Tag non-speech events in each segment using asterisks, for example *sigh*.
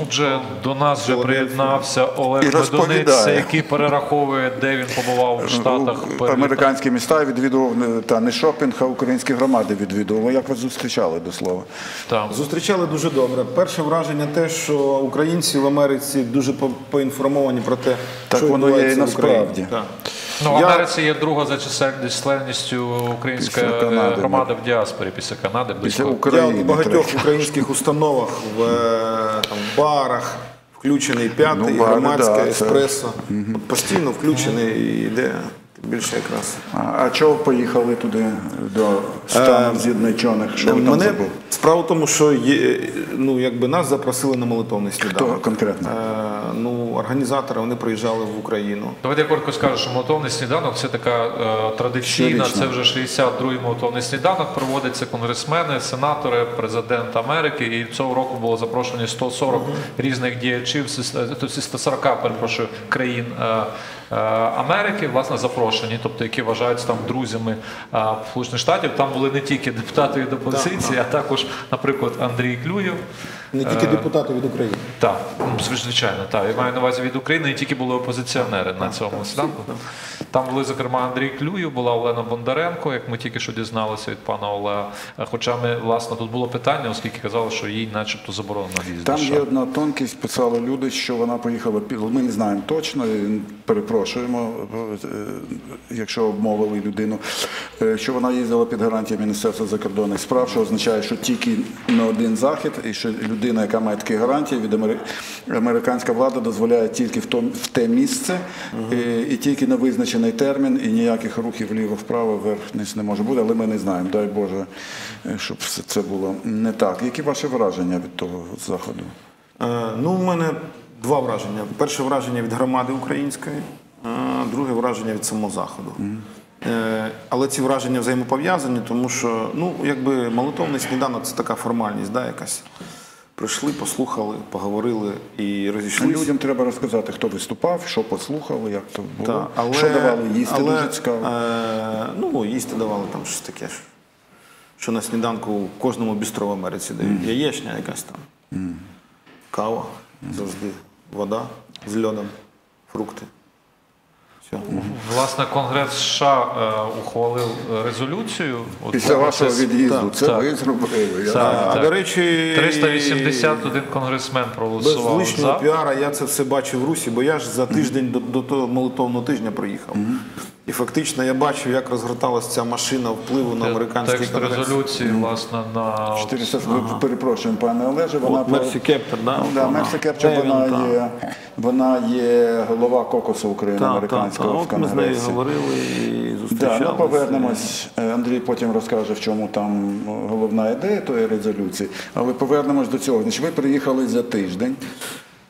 Отже, до нас вже приєднався Олег І Медуниця, який перераховує, де він побував в Штатах. Американські міста відвідував та не шопінг, а українські громади відвідували. Як вас зустрічали до слова? Там. Зустрічали дуже добре. Перше враження те, що українці в Америці дуже по- поінформовані про те, Так що воно є і відбувається в Україні. насправді. Так. Ну, в Америці є друга за чисельністю українська Після громада в діаспорі після Канади. Після Близько. Я України. в багатьох українських установах, в е, там, барах, включений п'ятий, Ну, громадське да, еспресо. Це... Постійно включений і йде більше якраз. А, а чого ви туди до Станів З'єдничених? Що ви там Е, Мене забули? справа в тому, що є, ну, якби нас запросили на молитовний Хто сніданок. конкретно? Е, ну, організатори вони приїжджали в Україну. Давайте я коротко скажу, що молотовний сніданок це така е, традиційна, це вже 62-й молотовний сніданок. Проводиться конгресмени, сенатори, президент Америки. І цього року було запрошені 140 різних діячів, з- е, тобто 140, перепрошую, країн. е, е, Америки, власне, запрошені, тобто які вважаються там друзями е, Сполучених Штатів. Там були не тільки депутати від опозиції, а також, наприклад, Андрій Клюєв. Не тільки депутати від України. Так, ну, звичайно, так. Я маю на увазі від України, і тільки були опозиціонери на цьому сніданку. Там були, зокрема, Андрій Клюєв, була Олена Бондаренко, як ми тільки що дізналися від пана Олега. Е, Хоча ми, власне, тут було питання, оскільки казали, що їй начебто заборонено в'їзд. Там є одна тонкість, писали люди, що вона поїхала. Ми не знаємо точно, перепрошуємо, е, якщо обмовили людину, е, що вона їздила під гарантією Міністерства закордонних справ, що означає, що тільки на один захід, і що людина, яка має такі гарантії, від американська влада дозволяє тільки в, те місце, і, і тільки на визначений термін, і ніяких рухів вліво-вправо, вверх-вниз не може бути, але ми не знаємо. Дай Боже, е, щоб все це було не так. Які ваші враження від того заходу? Е, Ну, у мене два враження. Перше враження від громади української, е, друге враження від самого заходу. Але ці враження взаємопов'язані, тому що ну, якби молитовний сніданок це така формальність, да, якась. Прийшли, послухали, поговорили і розійшлися. Людям треба розказати, хто виступав, що послухали, як то було, Та, але, що давали їсти, але, дуже цікаво. Е, ну, їсти давали там щось таке, що на сніданку кожному бістро в Америці дають. Яєчня якась там, кава, завжди, вода з льодом, фрукти. Все. Власне, Конгрес США е, ухвалив е, резолюцію. От, Після вашого це- від'їзду так, це так. ви зробили. Я Так. А так. до речі, 381 конгресмен без проголосував лишнього за. піара я це все бачив в Русі, бо я ж за тиждень до, до того молитовного тижня приїхав. І фактично я бачив, як розгорталася ця машина впливу на американський Текст конгрес. резолюції, власне, на 400, ми перепрошуємо, пане Олеже. Вона От Мерсі Кептер, да, Ну, да, вона. Мерсі Кептер, він вона є, вона є голова кокосу України американського в От ми з нею говорили і Да, ну, повернемось. Е, Андрій потім розкаже, в чому там е, головна ідея тої резолюції. Але повернемось до цього. Значить, ви приїхали за тиждень.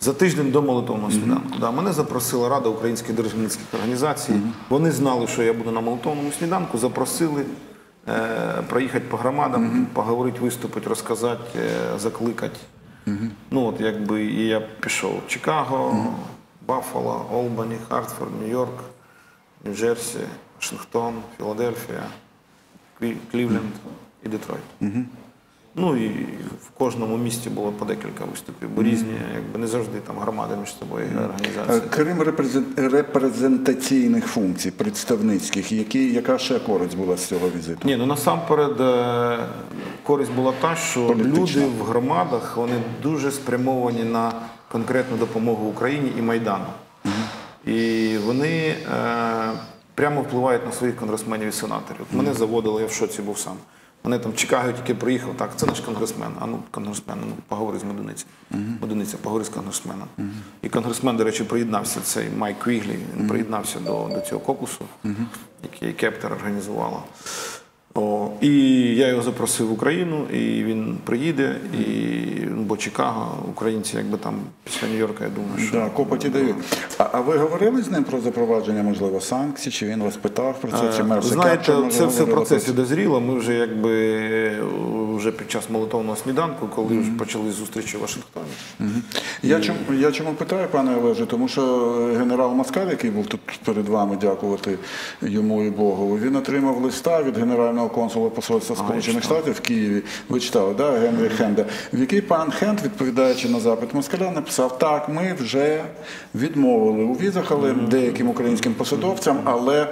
За тиждень до молитовного сніданку. Да, мене запросила Рада українських державницьких організацій. Вони знали, що я буду на молитовному сніданку, запросили е, проїхати по громадам, поговорити, виступити, розказати, е, закликати. Ну, от якби і я пішов Чикаго, Баффало, Олбані, Хартфорд, Нью-Йорк, Нью-Джерсі, Вашингтон, Філадельфія, Клі- Клівленд і Детройт. Ну і в кожному місті було по декілька виступів, бо різні, якби не завжди там громади між собою і Е, організації. Крім репрезентаційних функцій, представницьких, які, яка ще користь була з цього візиту? Ні, ну насамперед е, користь була та, що Політична. люди в громадах вони дуже спрямовані на конкретну допомогу Україні і Майдану. І вони е, прямо впливають на своїх конгресменів і сенаторів. Мене заводили, я в шоці був сам. Мене там чекають, Чикаго тільки приїхав, так, це наш конгресмен. А ну, конгресмен, ну поговори з Медуницею. Медуниця, поговори з конгресменом. І конгресмен, до речі, приєднався, цей Майк Квіглі, він приєднався до, до цього кокусу, який Кептер організувала. О, і я його запросив в Україну, і він приїде, і, ну, бо Чикаго, українці, якби там після Нью-Йорка, я думаю, що Да, копоті дають. А, а ви говорили з ним про запровадження, можливо, санкцій? Чи він вас питав про це? Чи мер Знаєте, це все в процесі дозріло. Ми вже якби е, вже під час молитовного сніданку, коли вже почали зустрічі в Вашингтоні. Я чому, я чому питаю, пане Олеже, тому що генерал Маскаль, який був тут перед вами, дякувати йому і Богову, він отримав листа від генерального консула посольства Сполучених Штатів в Києві. Ви читали, да, Генрі Хенда, в який пан Хенд, відповідаючи на запит Москаля, написав: так, ми вже відмовили у візах, але деяким українським посадовцям, але.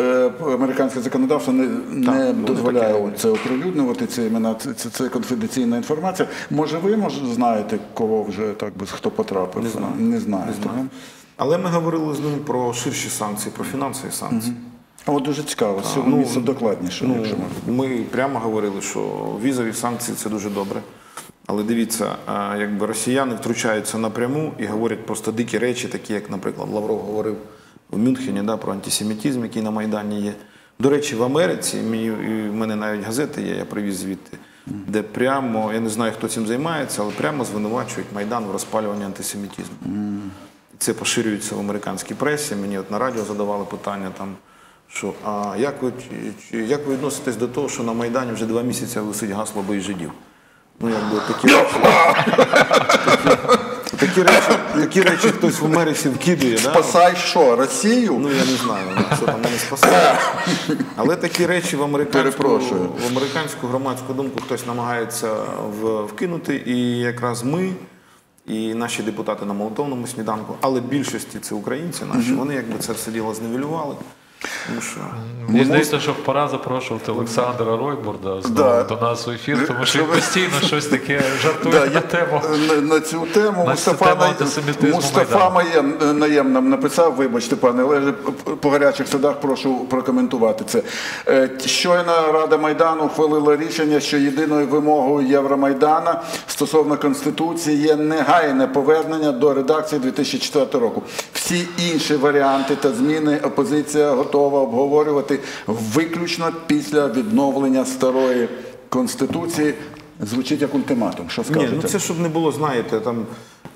Е, Американське законодавство не, не дозволяє таке це оприлюднювати, це імена, це, це, це конфіденційна інформація. Може, ви може, знаєте, кого вже так би хто потрапив? Не знаю. Не знаєте. Не знаю. Але ми говорили з ним про ширші санкції, про фінансові санкції. А От дуже цікаво, з ну, докладніше, Ну, якщо можна. ми прямо говорили, що візові санкції це дуже добре. Але дивіться, якби росіяни втручаються напряму і говорять просто дикі речі, такі як, наприклад, Лавров говорив в Мюнхені да, про антисемітизм, який на Майдані є. До речі, в Америці мені в мене навіть газети є, я привіз звідти, де прямо, я не знаю, хто цим займається, але прямо звинувачують Майдан в розпалюванні антисемітизму. Це поширюється в американській пресі. Мені от на радіо задавали питання там. Що, а як ви, як ви відноситесь до того, що на Майдані вже два місяці висить гасло «Бий жидів? Ну, якби такі речі, такі, речі, такі речі хтось в Америці вкидує. Да? Спасай що, Росію? Ну я не знаю, ну, що там мене спасає. Але такі речі в американську, в американську громадську думку хтось намагається вкинути. І якраз ми, і наші депутати на молотовному сніданку, але більшості це українці наші, вони якби це все діло зневелювали. Тому що Мені здається, що пора запрошувати Олександра Ройбурда Да. до нас в ефір, тому що він постійно щось таке *laughs* жартує Да, на тему. на, на цю тему На Мустафа, тему Мустафа. Маєм, Наєм нам написав, вибачте, пане Олеже, по гарячих садах прошу прокоментувати це. Е, Щойно Рада Майдану ухвалила рішення, що єдиною вимогою Євромайдана стосовно Конституції є негайне повернення до редакції 2004 року. Всі інші варіанти та зміни опозиція готова обговорювати виключно після відновлення старої Конституції. Звучить як ультиматум. Що Ні, ну це щоб не було, знаєте, там.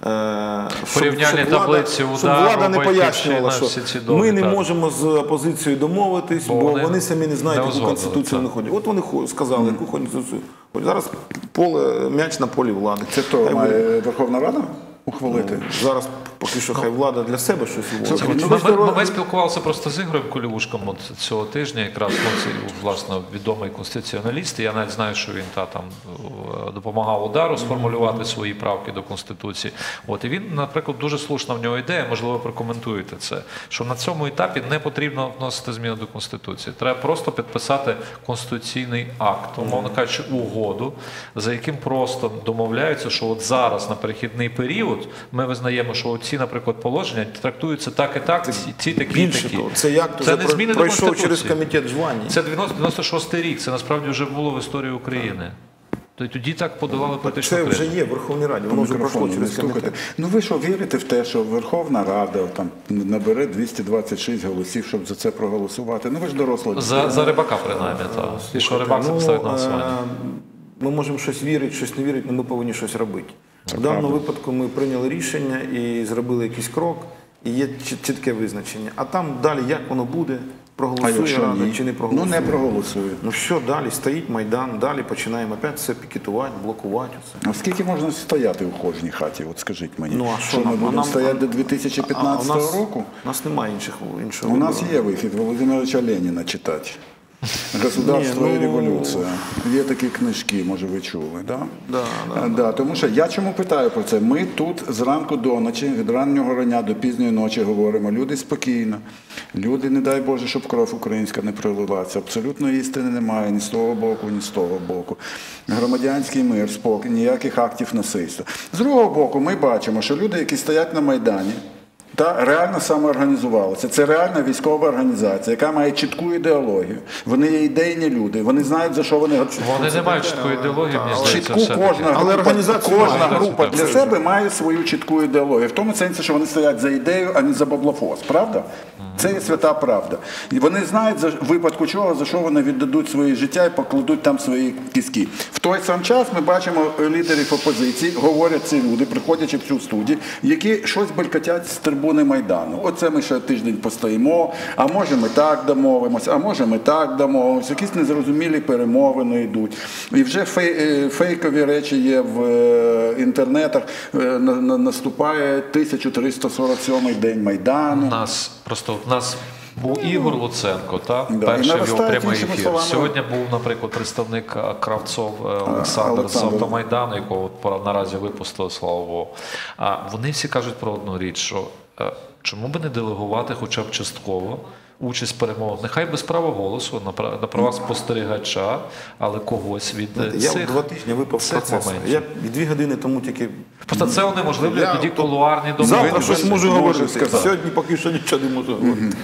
Е, Порівняльні щоб влада- щоб влада не пояснювала, що ми не можемо з опозицією домовитись, бо, Бо вони, вони самі не знають, не яку узгодили, конституцію вони ходять. От вони сказали, яку конституцію. Зараз поле м'яч на полі влади. Це то має Верховна Рада ухвалити? зараз поки що хай влада для себе щось ну, Ми, ми, ми спілкувалися просто з Ігорем Колівушком от цього тижня, якраз ну, власне відомий конституціоналіст. і Я навіть знаю, що він та там е, допомагав удару сформулювати свої правки до конституції. От і він, наприклад, дуже слушна в нього ідея. Можливо, прокоментуєте це. Що на цьому етапі не потрібно вносити зміни до конституції. Треба просто підписати конституційний акт, умовно кажучи, угоду, за яким просто домовляються, що от зараз на перехідний період ми визнаємо, що ці, наприклад, положення трактуються так і так, ці, ці такі і Більше такі. того, це як це не зміни до пройшов через комітет жвані. Це 96 рік. Це насправді вже було в історії України. То й тоді так подавали політичну Це вже є в Верховній Раді, воно вже пройшло через комітет. Ну ви що вірите в те, що Верховна Рада там набере 226 голосів, щоб за це проголосувати? Ну ви ж доросла. За, за рибака, принаймні, так. І що рибак Ну, поставить на голосування. е, Ми можемо щось вірити, щось не вірити, але ми повинні щось робити. В даному випадку ми прийняли рішення і зробили якийсь крок, і є чітке визначення. А там далі як воно буде, проголосує якщо Рада ні? чи не проголосує. Ну не проголосує. Ну що далі? Стоїть Майдан, далі починаємо опять все пікетувати, блокувати. Все. А скільки можна стояти у кожній хаті? От скажіть мені. Ну, а що ми нам? А будемо нам- стояти до А 2015 у нас, року? У нас немає інших іншого У нас є вихід Володимировича Леніна читати. Государство Ні, і ну- революція. Є такі книжки, може ви чули. Да? Да, да, Е, да, тому що я чому питаю про це? Ми тут зранку до ночі, від раннього рання до пізньої ночі говоримо. Люди спокійно. Люди, не дай Боже, щоб кров українська не пролилася. Абсолютно істини немає ні з того боку, ні з того боку. Громадянський мир, спокій, ніяких актів насильства. З другого боку, ми бачимо, що люди, які стоять на Майдані, та реально самоорганізувалися. Це реальна військова організація, яка має чітку ідеологію. Вони є ідейні люди, вони знають, за що вони Вони не мають чіткої ідеології, мені здається, Чітку кожна Але група, організація кожна група для себе має свою чітку ідеологію. В тому сенсі, що вони стоять за ідею, а не за баблофос. Правда? Це є свята правда. І вони знають за випадку чого, за що вони віддадуть своє життя і покладуть там свої кіски. В той сам час ми бачимо лідерів опозиції, говорять ці люди, приходячи в цю студію, які щось белькотять з трибуни трибуни Майдану. Оце ми ще тиждень постоїмо, а може ми так домовимося, а може ми так домовимося. Якісь незрозумілі перемовини йдуть. І вже е, фейкові речі є в е, інтернетах. Е, на- на- Наступає 1347 день У Майдану. нас просто в нас був Ігор Луценко, та Да, перший його прямий ефір. словами. Сьогодні був, наприклад, представник Кравцов е, Олександр з автомайдану, якого наразі випустили, слава Богу. А вони всі кажуть про одну річ, що чому би не делегувати хоча б частково. Участь в перемовах, нехай без права голосу, на права, спостерігача, але когось від е, Я цих, два тижні випав цих моментів. Я дві години тому тільки Просто це унеможливлює тоді то- кулуарні завтра щось можу Можу говорити. сказати. Сьогодні поки що нічого не можу говорити.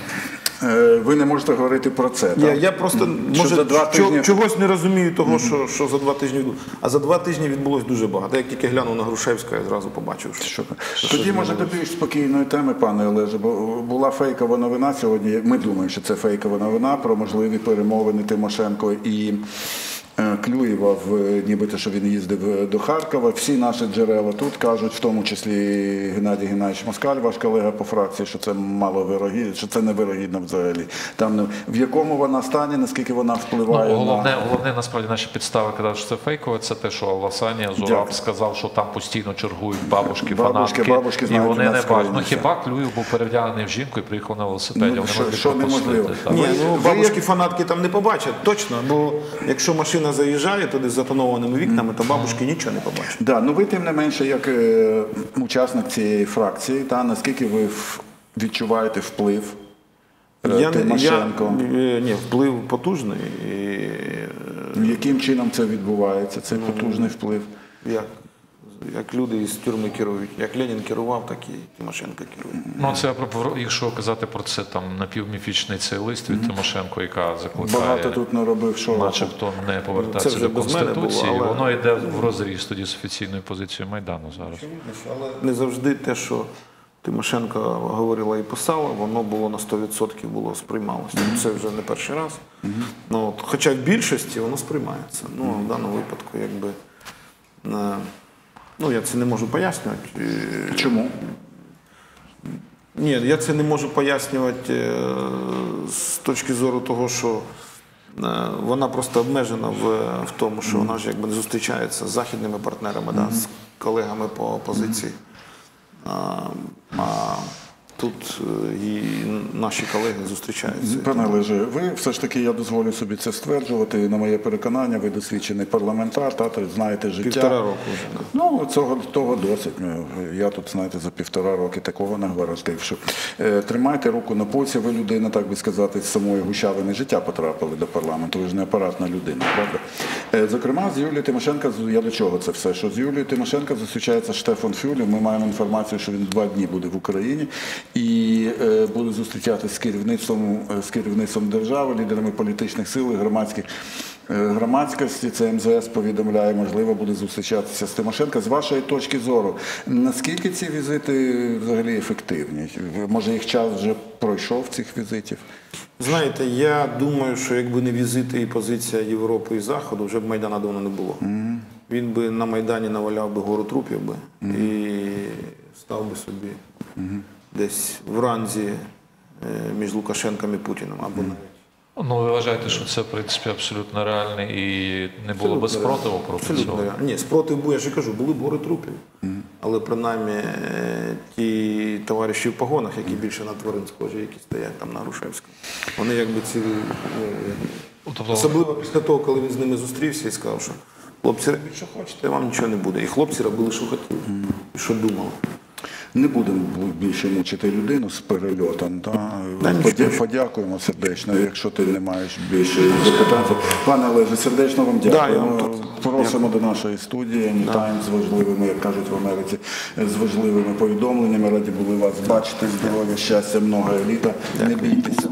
Е, Ви не можете говорити про це. Я, так? я просто Що може за два тижні- чогось не розумію того, що, що за два тижні відбулося. А за два тижні відбулось дуже багато. Як тільки глянув на Грушевська, я зразу побачив, що, Що? Тоді може до більш спокійної теми, пане Олеже, бо була фейкова новина сьогодні. Ми думаємо, що це фейкова новина про можливі перемовини Тимошенко і. Е, Клюєва, в нібито, що він їздив е, до Харкова. Всі наші джерела тут кажуть, в тому числі Геннадій Геннадійович Москаль, ваш колега по фракції, що це мало вирогідно, що це невирогідно взагалі. Там не- в якому вона стані, наскільки вона впливає Ну, головне, на головне, насправді наші підстави казали, що це фейкове. Це те, що Ласанія Зураб Дякую. сказав, що там постійно чергують бабушки, Бабушки, фанатки, бабушки і вони не бачать. Ну хіба Клюєв був перевдягнений в жінку і приїхав на велосипеді. Ну, Вони що- могли що неможливо. Ні, ну бабушки фанатки там не побачать, точно. Бо якщо машина заїжджає туди з затонованими вікнами, то бабушки нічого не побачать. Да, ну ви тим не менше, як е, учасник цієї фракції, та наскільки ви в- відчуваєте вплив е, Я, не- я, Тимошенко? е, ні, вплив потужний. І, е, Яким чином це відбувається? Цей потужний вплив? як, як люди із тюрми керують. Як Ленін керував, так і Тимошенко керує. Ну це про- якщо казати про це, там напівміфічний цей лист від Тимошенко, яка закликає. Багато тут наробив що Начебто не повертатися до мене було, але- воно йде в розріз тоді з офіційною позицією майдану зараз. Але не завжди те, що Тимошенко говорила і писала, воно було на 100% було сприймалося. Це вже не перший раз. Ну, от, хоча в більшості воно сприймається. Ну, а в даному випадку, якби. Ну, я це не можу пояснювати. Е, Чому? Ні, я це не можу пояснювати е, з точки зору того, що е, вона просто обмежена в, в тому, що вона ж якби не зустрічається з західними партнерами, да, з колегами по опозиції. А, а тут е, і наші колеги зустрічаються. Пане Олеже, ви все ж таки, я дозволю собі це стверджувати. На моє переконання, ви досвідчений парламентар, та, знаєте життя. Півтора року вже. Ну, цього того досить. Я тут, знаєте, за півтора роки такого. Що, е, тримайте руку на пульсі, ви людина, так би сказати, з самої гущавини життя потрапили до парламенту. Ви ж не апаратна людина, правда? Е, зокрема, з Юлією Тимошенко, я до чого це все? Що з Юлією Тимошенко зустрічається Штефан Фюлів. Ми маємо інформацію, що він два дні буде в Україні і е, буде зустрічатися з керівництвом, е, з керівництвом держави, лідерами політичних сил і громадських. Е, Громадськості це МЗС повідомляє, можливо, буде зустрічатися з Тимошенко. З вашої точки зору, наскільки ці візити взагалі ефективні? Може, їх час вже пройшов цих візитів? Знаєте, я думаю, що якби не візити і позиція Європи і Заходу, вже б Майдана давно не було. Він би на Майдані наваляв би гору трупів би і став би собі десь в ранзі е, між Лукашенком і Путіним або навіть. Ну, ви вважаєте, що це, в принципі, абсолютно реально і не було би спротиву проти Абсолютно цього? реально. Ні, спротив був, я ж кажу, були б гори трупів. Але принаймні е, ті товариші в погонах, які більше на тварин схожі, які стоять там на Грушевському, вони якби ці. ну, Тобто, Особливо після того, коли він з ними зустрівся і сказав, що хлопці, робіть, що хочете, вам нічого не буде. І хлопці робили, що хотіли, і що думали. Не будемо більше мучити людину з перельотом. Та? Подякуємо сердечно, якщо ти не маєш більше запитань. Пане Олеже, сердечно вам Да, дякуємо. Просимо до нашої студії Anytime з важливими, як кажуть в Америці, з важливими повідомленнями. Раді були вас бачити. Здоров'я, щастя, много еліта. Не бійтеся.